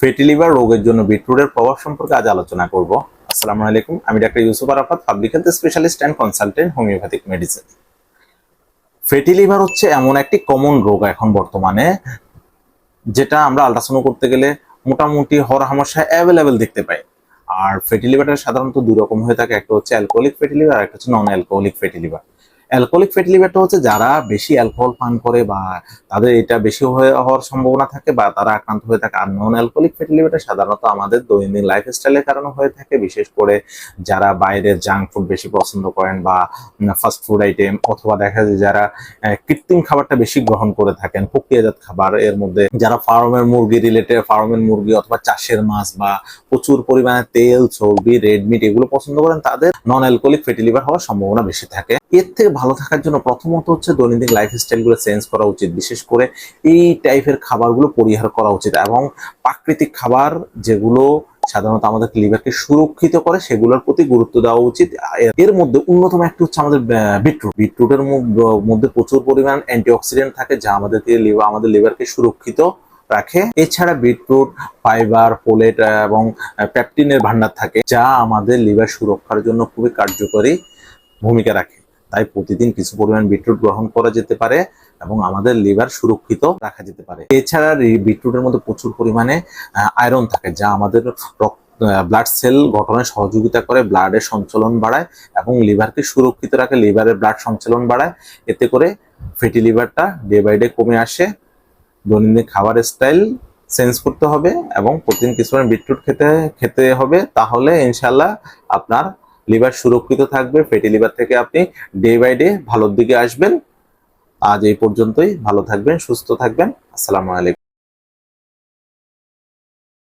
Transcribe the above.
Fatty liver রোগের জন্য বিটরুটের প্রভাব সম্পর্কে আজ আলোচনা করব। আসসালামু আলাইকুম, আমি doctor Yusuf Arafat public health specialist and consultant homeopathic medicine fatty liver হচ্ছে এমন একটি কমন রোগ এখন বর্তমানে, যেটা আমরা আল্ট্রাসাউন্ড করতে গেলে মোটামুটি হর হামেশা অ্যাভেলেবেল দেখতে পাই। আর ফেটি লিভারটা সাধারণত দুই রকম হয়ে থাকে, একটা হচ্ছে অ্যালকোহলিক ফেটি লিভার আর একটা হচ্ছে non alcoholic fatty liver alcoholic fatty লিভারটা হচ্ছে যারা বেশি অ্যালকোহল পান করে বা তাদের এটা বেশি হওয়ার সম্ভাবনা থাকে বা তারা আক্রান্ত হয়ে থাকে। আর নন অ্যালকোহলিক ফ্যাটি লিভারটা সাধারণত আমাদের দৈনন্দিন লাইফস্টাইলের কারণে হয়ে থাকে। বিশেষ করে যারা বাইরের জাঙ্ক ফুড বেশি পছন্দ করেন বা ফাস্ট ফুড আইটেম অথবা দেখা যায় যারা কৃত্রিম খাবারটা বেশি গ্রহণ করে থাকেন, প্রক্রিয়াজাত খাবার এর মধ্যে। যারা ফার্মের মুরগি রিলেটেড ফার্মের মুরগি অথবা চাষের মাছ বা প্রচুর পরিমাণে তেল, চর্বি রেড মিট এগুলো পছন্দ করেন, তাদের নন অ্যালকোহলিক ফ্যাটি লিভার হওয়ার সম্ভাবনা বেশি থাকে। এর থেকে ভালো থাকার জন্য প্রথমত হচ্ছে দৈনন্দিন লাইফস্টাইলগুলো চেঞ্জ করা উচিত। বিশেষ করে এই টাইপের খাবারগুলো পরিহার করা উচিত এবং প্রাকৃতিক খাবার যেগুলো সাধারণত আমাদের লিভারকে সুরক্ষিত করে, সেগুলোর প্রতি গুরুত্ব দেওয়া উচিত। এর- মধ্যে অন্যতম একটি হচ্ছে আমাদের বিটরুট বিটরুটের মধ্যে- মধ্যে প্রচুর পরিমাণ অ্যান্টিঅক্সিডেন্ট থাকে যা আমাদেরকে লিভার আমাদের লিভারকে সুরক্ষিত রাখে। এছাড়া বিটরুট ফাইবার পোলেট এবং প্যাপটিনের ভান্ডার থাকে যা আমাদের লিভার সুরক্ষার জন্য খুবই কার্যকরী ভূমিকা রাখে। তাই প্রতিদিন কিছু পরিমাণ বিটরুট গ্রহণ করা যেতে পারে এবং আমাদের লিভার সুরক্ষিত রাখা যেতে পারে। এছাড়া বিটরুটের মধ্যে প্রচুর পরিমাণে আয়রন থাকে যা আমাদের রক্ত ব্লাড সেল গঠনে সহযোগিতা করে ব্লাডের সঞ্চালন বাড়ায় এবং লিভারকে সুরক্ষিত রাখে, লিভারের ব্লাড সঞ্চালন বাড়ায়। এতে করে ফেটি লিভারটা ডে বাই ডে কমে আসে। দৈনন্দিন খাবার স্টাইল চেঞ্জ করতে হবে এবং প্রতিদিন কিছু বিটরুট খেতে খেতে হবে। তাহলে ইনশাল্লাহ আপনার লিভার সুরক্ষিত থাকবে ফেটি লিভার থেকে আপনি ডে বাই ডে ভালোর দিকে আসবেন। আজ এই পর্যন্তই, ভালো থাকবেন, সুস্থ থাকবেন। আসসালামু আলাইকুম।